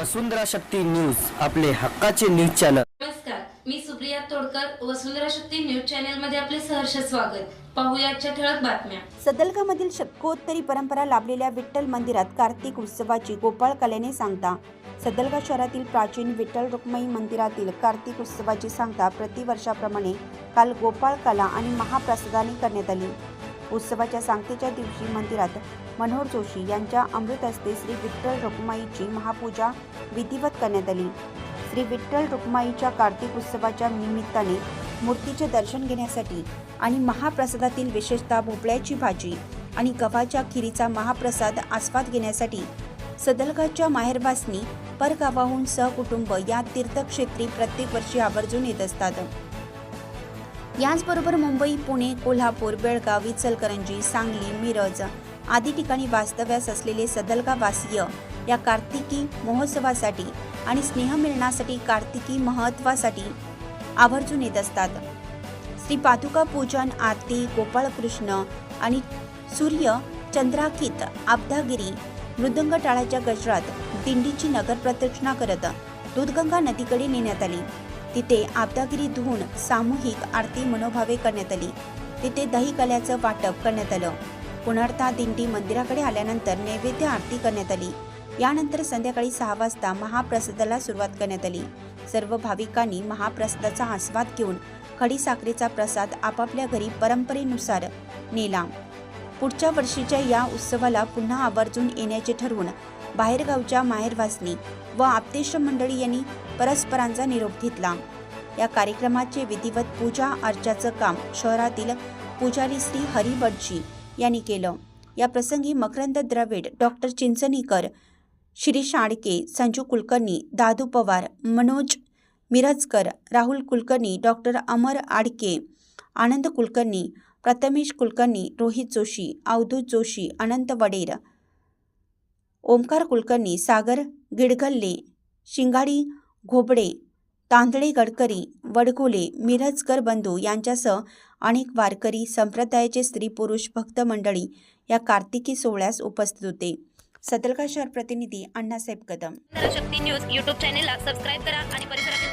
वसुंधरा Shakti news आपले हक्काचे news channel. नमस्कार मी सुप्रिया तोडकर वसुंधरा शक्ती न्यूज चॅनलमध्ये आपले सहर्ष स्वागत. पाहूया आजच्या ठळक बातम्या. सदलगामधील शतकोत्तरी परंपरा लाभलेल्या विठ्ठल मंदिरात कार्तिक उत्सवाची गोपाळ कलेने सांगता. सदलगा शहरातील प्राचीन विठ्ठल रुक्माई मंदिरातील कार्तिक उत्सवाची सांगता प्रतिवर्षाप्रमाणे काल गोपाळ कला आणि महाप्रसादाने करण्यात आली. उत्सवाच्या सांगतेच्या दिवशी मंदिरात मनोहर जोशी यांच्या अमृत हस्ते श्री विठ्ठल रुक्माईची महापूजा विधिवत करण्यात आली. श्री विठ्ठल रुक्माईच्या कार्तिक उत्सवाच्या निमित्ताने मूर्तीचे दर्शन घेण्यासाठी आणि महाप्रसादातील विशेषतः भोपळ्याची भाजी आणि गव्हाच्या खिरीचा महाप्रसाद आस्वाद घेण्यासाठी सदलगाच्या माहेरवासनी परगावाहून सहकुटुंब या तीर्थक्षेत्री प्रत्येक वर्षी आवर्जून येत असतात. याचबरोबर मुंबई पुणे कोल्हापूर बेळगाव इचलकरंजी सांगली मिरज आदी ठिकाणी वास्तव्यास असलेले सदलगावासीय या कार्तिकी महोत्सवासाठी आणि स्नेह मिळण्यासाठी कार्तिकी महत्वासाठी आवर्जून येत असतात. श्री पादुका पूजन आरती गोपाळकृष्ण आणि सूर्य चंद्राकित आब्दागिरी मृदंग टाळाच्या गजरात दिंडीची नगर प्रदक्षिणा करत दूधगंगा नदीकडे नेण्यात आली. तिथे आब्दागिरी धुवून सामूहिक आरती मनोभावे करण्यात आली. तिथे दही कल्याचं वाटप करण्यात आलं. पुनर्था दिंडी मंदिराकडे आल्यानंतर नैवेद्य आरती करण्यात आली. यानंतर संध्याकाळी सहा वाजता महाप्रसादाला सुरुवात करण्यात आली. सर्व भाविकांनी महाप्रसादाचा आस्वाद घेऊन खडीसाखरेचा प्रसाद आपापल्या घरी परंपरेनुसार नेला. पुढच्या वर्षीच्या या उत्सवाला पुन्हा आवर्जून येण्याचे ठरवून बाहेरगावच्या माहेरवासनी व आप्तेष्ट मंडळी यांनी परस्परांचा निरोप घेतला. या कार्यक्रमाचे विधिवत पूजा अर्चाचं काम शहरातील पुजारी श्री हरिभटजी यांनी केलं. या प्रसंगी मकरंद द्रविड डॉक्टर चिंचणीकर शिरीष आडके संजू कुलकर्णी दादू पवार मनोज मिरजकर राहुल कुलकर्णी डॉक्टर अमर आडके आनंद कुलकर्णी प्रथमेश कुलकर्णी रोहित जोशी अवधूत जोशी अनंत वडेर ओमकार कुलकर्णी सागर गिडगल्ले शिंगाडी घोबडे तांदळे गडकरी वडकुले मिरजकर बंधू यांच्यासह अनेक वारकरी संप्रदायाचे स्त्री पुरुष भक्त मंडळी या कार्तिकी सोहळ्यास उपस्थित होते. सदरका शहर प्रतिनिधी अण्णासाहेब कदम शक्ती न्यूज यूट्यूब चॅनेलला सबस्क्राईब करा आणि परिसरातील